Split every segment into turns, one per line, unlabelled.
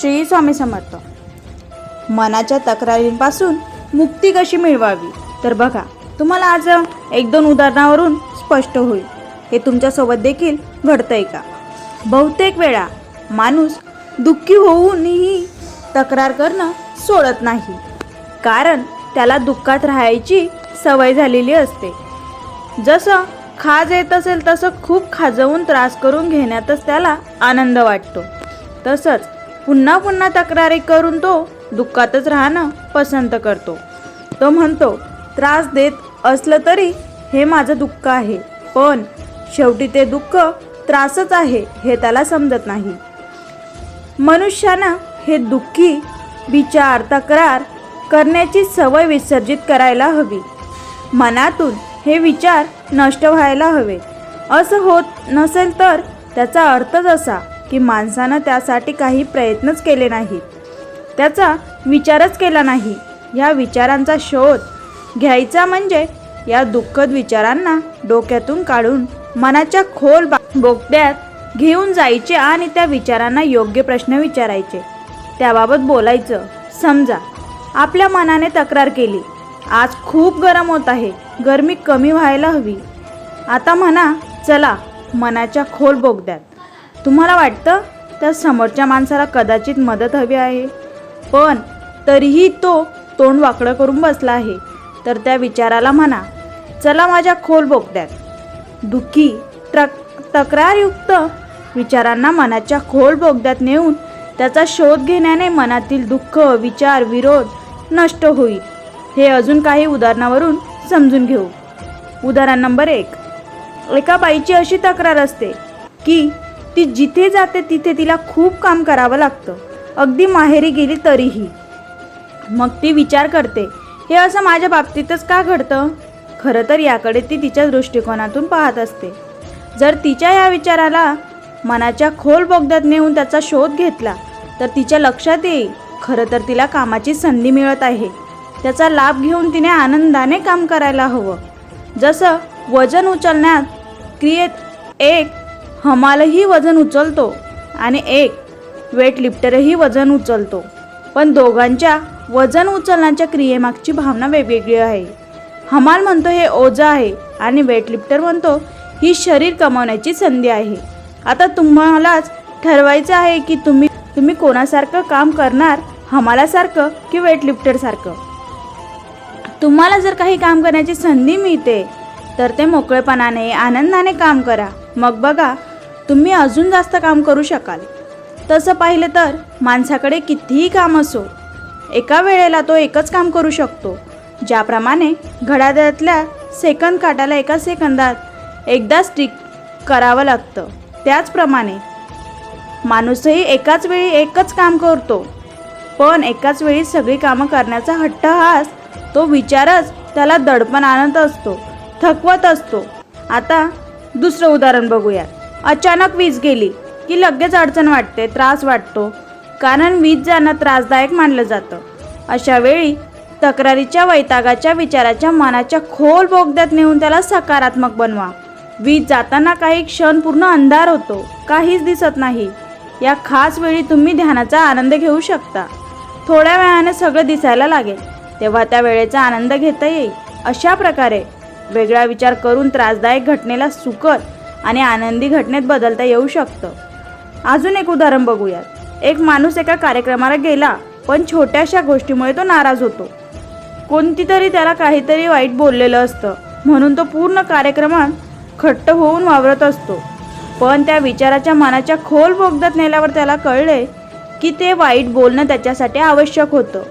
श्री स्वामी समर्थ. मनाच्या तक्रारींपासून मुक्ती कशी मिळवावी? तर बघा तुम्हाला आज एक दोन उदाहरणावरून स्पष्ट होईल. हे तुमच्यासोबत देखील घडतंय का? बहुतेक वेळा माणूस दुःखी होऊनही तक्रार करणं सोडत नाही. कारण त्याला दुःखात राहायची सवय झालेली असते. जसं खाज येत असेल तसं खूप खाजवून त्रास करून घेण्यातच त्याला आनंद वाटतो. तसंच पुन्हा पुन्हा तक्रारी करून तो दुःखातच राहणं पसंत करतो. तो म्हणतो त्रास देत असलं तरी हे माझं दुःख आहे पण शेवटी ते दुःख त्रासच आहे हे त्याला समजत नाही. मनुष्यानं हे दुःखी विचार तक्रार करण्याची सवय विसर्जित करायला हवी. मनातून हे विचार नष्ट व्हायला हवे. असं होत नसेल तर त्याचा अर्थच असा. की माणसानं त्यासाठी काही प्रयत्नच केले नाहीत. त्याचा विचारच केला नाही. ह्या विचारांचा शोध घ्यायचा म्हणजे या दुःखद विचारांना डोक्यातून काढून मनाच्या खोल बोगद्यात घेऊन जायचे आणि त्या विचारांना योग्य प्रश्न विचारायचे. त्याबाबत बोलायचं. समजा आपल्या मनाने तक्रार केली. आज खूप गरम होत आहे. गरमी कमी व्हायला हवी. आता म्हणा चला मनाच्या खोल बोगद्यात. तुम्हाला वाटतं त्या समोरच्या माणसाला कदाचित मदत हवी आहे? पण तरीही तो तोंड वाकडं करून बसला आहे. तर त्या विचाराला म्हणा चला माझ्या खोल बोगद्यात. दुःखी ट्रक तक्रारयुक्त विचारांना मनाच्या खोल बोगद्यात नेऊन त्याचा शोध घेण्याने मनातील दुःख विचार विरोध नष्ट होईल. हे अजून काही उदाहरणावरून समजून घेऊ. उदाहरण नंबर एक. एका बाईची अशी तक्रार असते की ती जिथे जाते तिथे तिला खूप काम करावं लागतं. अगदी माहेरी गेली तरीही. मग ती विचार करते हे असं माझ्या बाबतीतच का घडतं? खरं तर याकडे ती तिच्या दृष्टिकोनातून पाहत असते. जर तिच्या या विचाराला मनाच्या खोल बोगद्यात नेऊन त्याचा शोध घेतला तर तिच्या लक्षात येईल खरं तर तिला कामाची संधी मिळत आहे. त्याचा लाभ घेऊन तिने आनंदाने काम करायला हवं. जसं वजन उचलण्यात क्रियेत एक हमालही वजन उचलतो आणि एक वेटलिफ्टरही वजन उचलतो. पण दोघांच्या वजन उचलण्याच्या क्रियेमागची भावना वेगवेगळी आहे. हमाल म्हणतो हे ओझं आहे आणि वेटलिफ्टर म्हणतो ही शरीर कमावण्याची संधी आहे. आता तुम्हालाच ठरवायचं आहे की तुम्ही तुम्ही कोणासारखं काम करणार हमालासारखं की वेटलिफ्टरसारखं तुम्हाला जर काही काम करण्याची संधी मिळते तर ते मोकळेपणाने आनंदाने काम करा. मग बघा तुम्ही अजून जास्त काम करू शकाल. तसं पाहिलं तर माणसाकडे कितीही काम असो एका वेळेला तो एकच काम करू शकतो. ज्याप्रमाणे घड्याळातल्या सेकंद काटाला एका सेकंदात एकदा स्टिक करावं लागतं. त्याचप्रमाणे माणूसही एकाच वेळी एकच काम करतो पण एकाच वेळी सगळी कामं करण्याचा हट्ट हाच तो विचारच त्याला दडपण आणत असतो थकवत असतो. आता दुसरं उदाहरण बघूया अचानक वीज गेली की लगेच अडचण वाटते त्रास वाटतो. कारण वीज जाणं त्रासदायक मानलं जातं. अशा वेळी तक्रारीच्या वैतागाच्या विचाराच्या मनाच्या खोल बोगद्यात नेऊन त्याला सकारात्मक बनवा. वीज जाताना काही क्षण पूर्ण अंधार होतो काहीच दिसत नाही. या खास वेळी तुम्ही ध्यानाचा आनंद घेऊ शकता. थोड्या वेळाने सगळं दिसायला लागेल तेव्हा त्या वेळेचा आनंद घेता येईल. अशा प्रकारे वेगळा विचार करून त्रासदायक घटनेला सुखद आणि आनंदी घटनेत बदलता येऊ शकतं. अजून एक उदाहरण बघूयात. एक माणूस एका कार्यक्रमाला गेला पण छोट्याशा गोष्टीमुळे तो नाराज होतो. कोणती तरी त्याला काहीतरी वाईट बोललेलं असतं म्हणून तो पूर्ण कार्यक्रमात खट्ट होऊन वावरत असतो. पण त्या विचाराच्या मनाच्या खोल बोगद्यात नेल्यावर त्याला कळले की ते वाईट बोलणं त्याच्यासाठी आवश्यक होतं.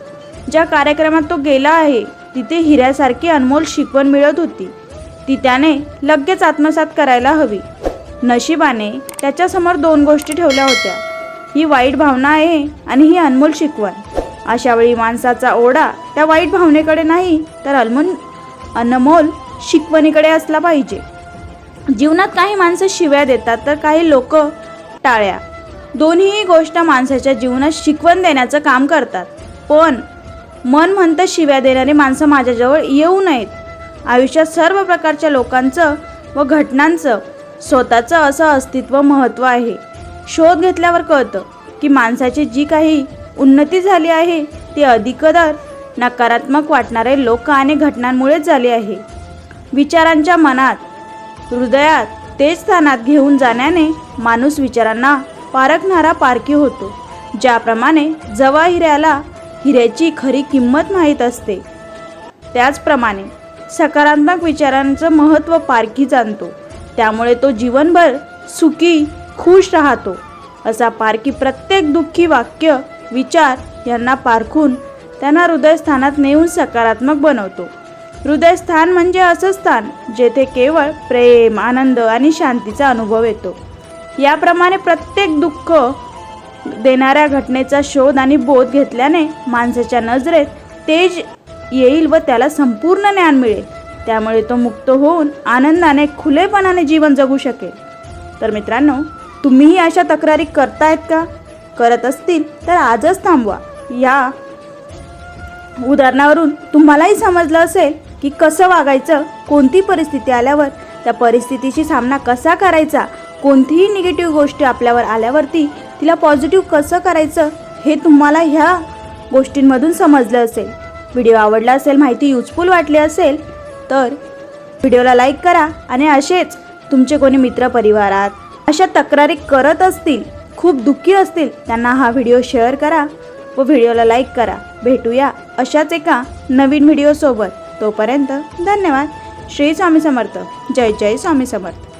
ज्या कार्यक्रमात तो गेला आहे तिथे हिऱ्यासारखी अनमोल शिकवण मिळत होती. ती त्याने लगेच आत्मसात करायला हवी. नशिबाने त्याच्यासमोर दोन गोष्टी ठेवल्या होत्या. ही वाईट भावना आहे आणि ही अनमोल शिकवण. अशा वेळी माणसाचा ओढा त्या वाईट भावनेकडे नाही तर अनमोल अनमोल शिकवणीकडे असला पाहिजे. जीवनात काही माणसं शिव्या देतात तर काही लोक टाळ्या. दोन्हीही गोष्ट माणसाच्या जीवनात शिकवण देण्याचं काम करतात. पण मन म्हणतं शिव्या देणारी माणसं माझ्याजवळ येऊ नयेत. आयुष्यात सर्व प्रकारच्या लोकांचं व घटनांचं स्वतःचं असं अस्तित्व महत्त्व आहे. शोध घेतल्यावर कळतं की माणसाची जी काही उन्नती झाली आहे ती अधिकदर नकारात्मक वाटणारे लोक आणि घटनांमुळेच झाली आहे. विचारांच्या मनात हृदयात तेज स्थानात घेऊन जाण्याने माणूस विचारांना पारखणारा पारखी होतो ज्याप्रमाणे जवा हिऱ्याला हिऱ्याची खरी किंमत माहीत असते. त्याचप्रमाणे सकारात्मक विचारांचं महत्त्व पारखी जाणतो. त्यामुळे तो जीवनभर सुखी खुश राहतो. असा पारखी प्रत्येक दुःखी वाक्य विचार यांना पारखून त्यांना हृदयस्थानात नेऊन सकारात्मक बनवतो. हृदयस्थान म्हणजे असं स्थान जेथे केवळ प्रेम आनंद आणि शांतीचा अनुभव येतो. याप्रमाणे प्रत्येक दुःख देणाऱ्या घटनेचा शोध आणि बोध घेतल्याने माणसाच्या नजरेत तेज येईल व त्याला संपूर्ण ज्ञान मिळेल. त्यामुळे तो मुक्त होऊन आनंदाने खुलेपणाने जीवन जगू शकेल. तर मित्रांनो तुम्हीही अशा तक्रारी करतायत का? करत असतील तर आजच थांबवा. या उदाहरणावरून तुम्हालाही समजलं असेल की कसं वागायचं कोणती परिस्थिती आल्यावर त्या परिस्थितीशी सामना कसा करायचा कोणतीही निगेटिव्ह गोष्टी आपल्यावर आल्यावरती तिला पॉझिटिव्ह कसं करायचं हे तुम्हाला ह्या गोष्टींमधून समजलं असेल. व्हिडिओ आवडला असेल माहिती युजफुल वाटली असेल तर व्हिडिओला लाईक करा आणि असेच तुमचे कोणी मित्र परिवारात अशा तक्रारी करत असतील खूप दुःखी असतील त्यांना हा व्हिडिओ शेअर करा व व्हिडिओला लाईक करा. भेटूया अशाच एका नवीन व्हिडिओसोबत तोपर्यंत धन्यवाद. श्री स्वामी समर्थ. जय जय स्वामी समर्थ.